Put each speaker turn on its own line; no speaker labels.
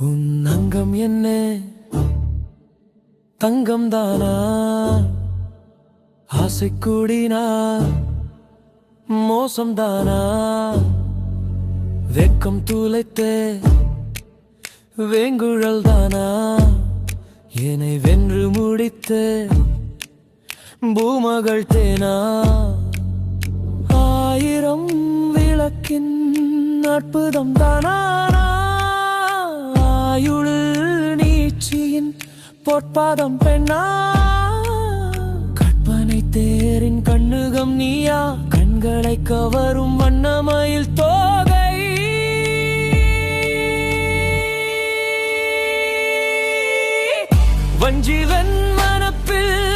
உன் அங்கம் என்ன? தங்கம் தானா? ஆசை கூடினா மோசம் தானா? வெக்கம் தூளைத்தே வேங்குழல் தானா? என்னை வென்று முடித்து பூமகள் தேனா? விளக்கின் அற்புதம் தானா ஆயுள் நீட்சியின் பொற்பாதம் பெண்ணா? கற்பனை தேரின் கண்ணுகம் நீயா? கண்களை கவரும் வண்ணமயில் தோகை? வஞ்சிவன் மனப்பில்